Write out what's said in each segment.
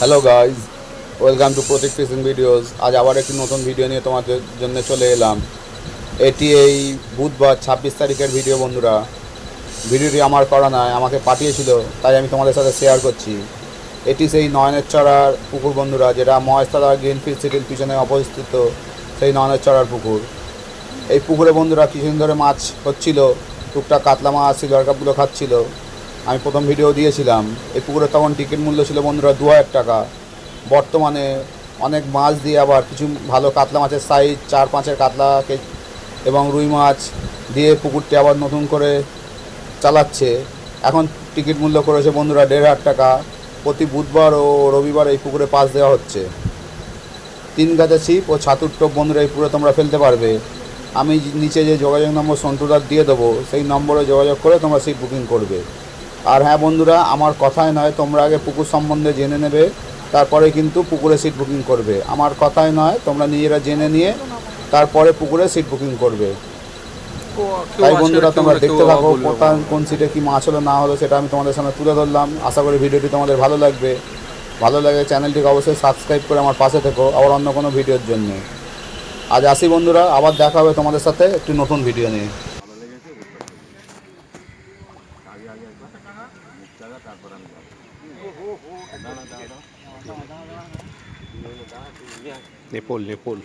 Hello guys welcome to Prateek fishing videos আজ আবার একটি নতুন ভিডিও নিয়ে তোমাদের জন্য চলে এলাম। এটি এই বুধবার ছাব্বিশ তারিখের ভিডিও বন্ধুরা। ভিডিওটি আমার করা নয় আমাকে পাঠিয়েছিল, তাই আমি তোমাদের সাথে শেয়ার করছি। এটি সেই নয়নের চড়ার পুকুর, বন্ধুরা, যেটা মহেশতলা গ্রিনফিল্ড সিটির পিছনে অবস্থিত সেই নয়নের চড়ার পুকুর। এই পুকুরে, বন্ধুরা, কিছুদিন ধরে মাছ হচ্ছিল, টুকটাক কাতলা মাছ, সিলভার কাপগুলো খাচ্ছিল। আমি প্রথম ভিডিও দিয়েছিলাম। এই পুকুরে তখন টিকিট মূল্য ছিল বন্ধুরা দু হাজার টাকা। বর্তমানে অনেক মাছ দিয়ে আবার কিছু ভালো কাতলা মাছের সাইজ চার পাঁচের কাতলা এবং রুই মাছ দিয়ে পুকুরটি আবার নতুন করে চালাচ্ছে। এখন টিকিট মূল্য করেছে বন্ধুরা দেড় হাজার টাকা। প্রতি বুধবার ও রবিবার এই পুকুরে পাস দেওয়া হচ্ছে। তিন গাছে ছিপ ও ছাতুর টোপ বন্ধুরা এই পুকুরে তোমরা ফেলতে পারবে। আমি নিচে যে যোগাযোগ নম্বর সন্টুদার দিয়ে দেবো, সেই নম্বরে যোগাযোগ করে তোমরা সিট বুকিং করবে। আর হ্যাঁ বন্ধুরা আমার কথাই নয় তোমরা আগে পুকুর সম্বন্ধে জেনে নেবে তারপরে কিন্তু পুকুরে সিট বুকিং করবে। আমার কথাই নয় তোমরা নিজেরা জেনে নিয়ে তারপরে পুকুরে সিট বুকিং করবে। তাই বন্ধুরা তোমরা দেখতে থাকো কোথায় কোন সিটে কি মাছ হলো না হলো সেটা আমি তোমাদের সামনে তুলে ধরলাম। আশা করি ভিডিওটি তোমাদের ভালো লাগবে। ভালো লাগে চ্যানেলটিকে অবশ্যই সাবস্ক্রাইব করে আমার পাশে থেকো আবার অন্য কোনো ভিডিওর জন্য। আজ আসি বন্ধুরা আবার দেখা হবে তোমাদের সাথে একটি নতুন ভিডিও নিয়ে। Nepal, Nepal.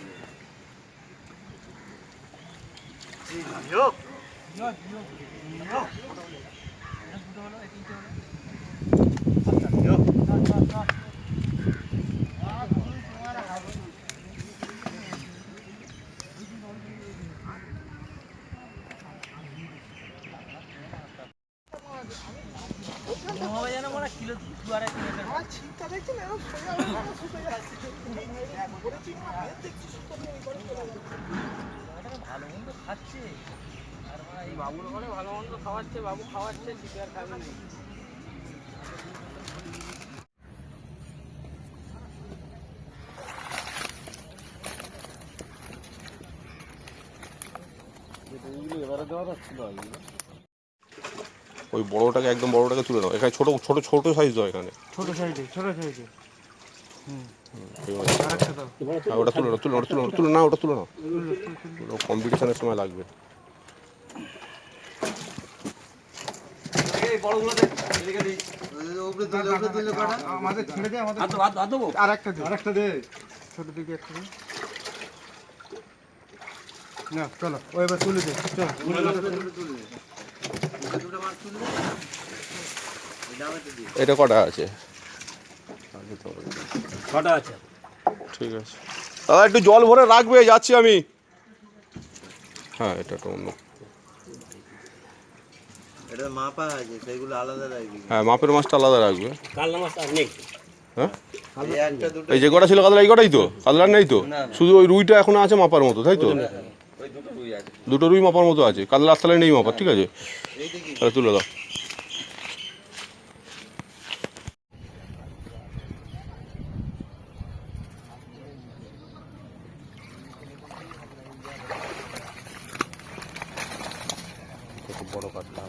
নেপোল ভালো মন্দ খাচ্ছে। আর এই বাবুর ঘরে ভালো মন্দ খাওয়াচ্ছে বাবু খাওয়াচ্ছে শীতে আর খাবে না। ওই বড়টাকে একদম বড়টাকে তুলে নাও। এখানে ছোট ছোট ছোট সাইজ দাও এখানে। ছোট সাইজে ছোট সাইজে দাও। ওটা তুলে নাও তুলে নাও তুলে তুলে না ওটা তুলে নাও। কম্পিটিশনের সময় লাগবে। আমাদের ছেড়ে দে আর একটা দে। ছোট দিকে একটা দে। না চলো ও এবার তুলে দে চলো। এটা কটা আছে? ঠিক আছে। দাদা একটু জল ভরে রাখবে যাচ্ছি আমি। হ্যাঁ এটা তো অন্য। এটা মাপা আছে সেগুলো আলাদা রাখবি। হ্যাঁ মাপের মাছটা আলাদা রাখবে। কালনা মাছ নেই। হ্যাঁ? এই যে কটা ছিল কাতলা এই কটাই তো? কাতলার নেই তো? শুধু ওই রুইটা এখন আছে মাপার মতো তাই তো? দুটো রুই মাপার মতো আছে। কাতলার তাহলে নেই মাপার ঠিক আছে? তাহলে তুলে দাও। বড় কাতলা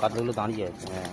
কাতলাগুলো দাঁড়িয়ে আছে হ্যাঁ।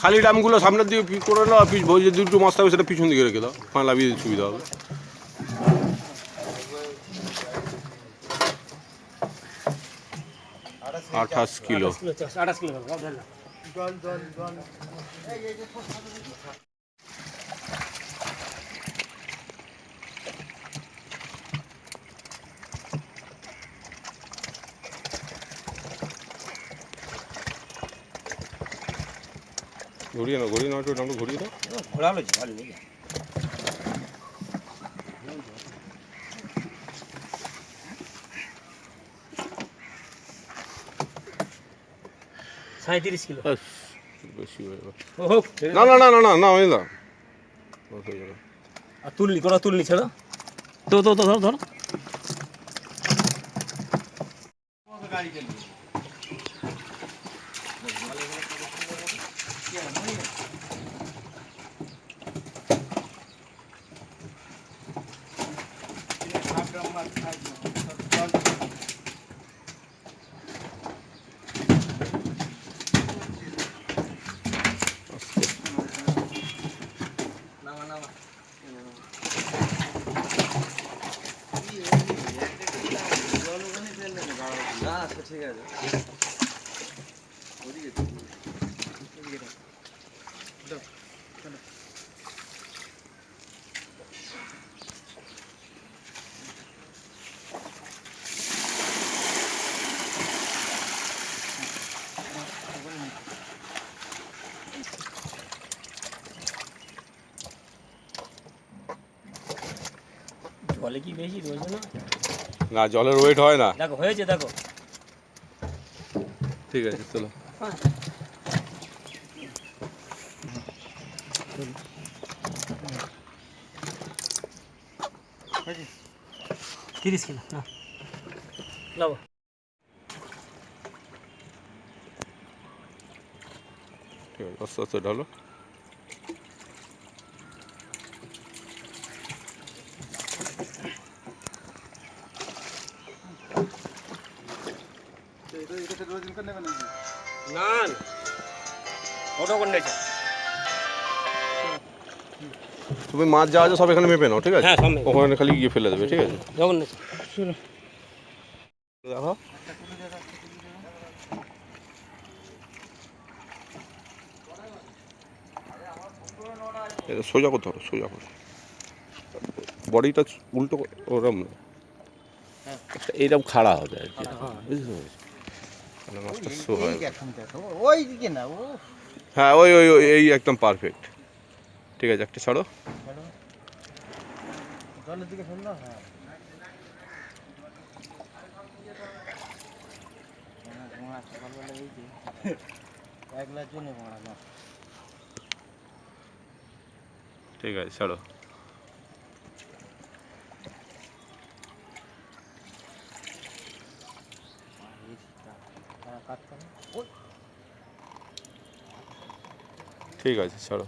খালি ডামগুলো সামনের দিকে করে নাও পিছ যে দুটো মাছ থাকবে সেটা পিছন দিকে রেখে দাও পাঁচ লাভিয়ে সুবিধা হবে আঠাশ কিলো আঠাশ কিলো ঘুরিয়ে নাও ঘুরিয়ে নাও একটু নামটা ঘুরিয়ে দাও। ঘোরালো সাঁত্রিশ কিলো। বেশি হয়ে গেল। না না না না না না ওই না। আর তুলনি কোনো তুলনি ছেড়ো। তো তো ধর ধর। না ঠিক আছে জলে কি বেশি? রয়েছে না? না জলের ওয়েট হয় না। দেখো হয়েছে দেখো। ঠিক আছে চলো। তিরিশ কিলো না। লাভ ঠিক আছে আস্তে আস্তে ঢালো। না ওটা তুমি মাছ যা আছে সব এখানে মেপে নাও ঠিক আছে? হ্যাঁ, ওখানে খালি গিয়ে ফেলে দেবে ঠিক আছে? যখন দেখো। সোজা করতে হবে সোজা করে। বডিটা উল্টো করে- ওরম না। একটা এইরকম খাড়া হবে আর কি। বুঝতে পেরেছি? মাছটা শো হয় ওই দিকে না ও। হ্যাঁ ওই ওই ওই এই একদম পারফেক্ট ঠিক আছে একটা ছাড়ো। জলের দিকে ফেলল হ্যাঁ। ঠিক আছে ছাড়ো। ঠিক আছে ছাড়ো